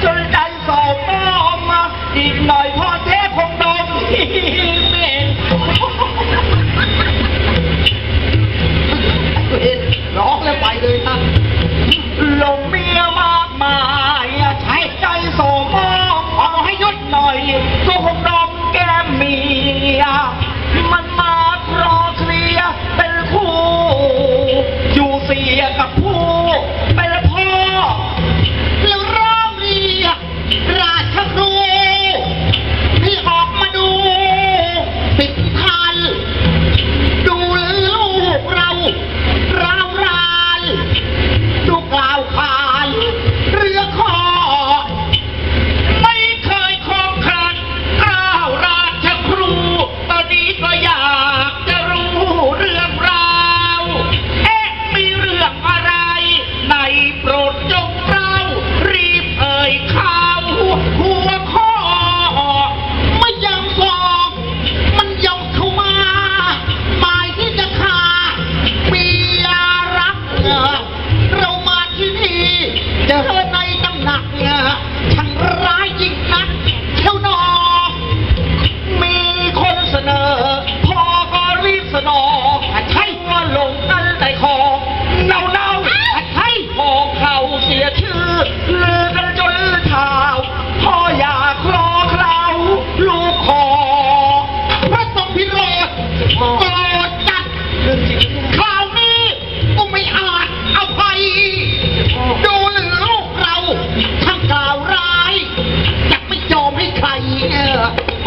Chuyện 来看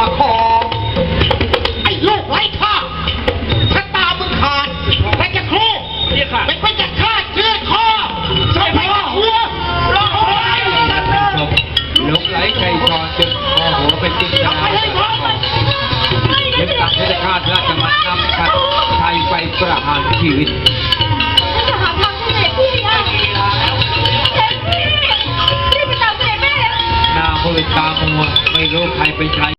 มาขอ ไอ้ลูกไร้ค่าชาตามึงขาดไปจะโครเรียค่ะไม่ค่จะฆ่าเชือคอชอบพ่หัวร้องไห้ลูกไร้ใจคอนจนคอหัวเป็นจริงจังยึดหลักเทศกาลราชมังคลชัดไทยไปประหารชีวิตนาโพลิตามัวไม่รู้ใครเป็นใคร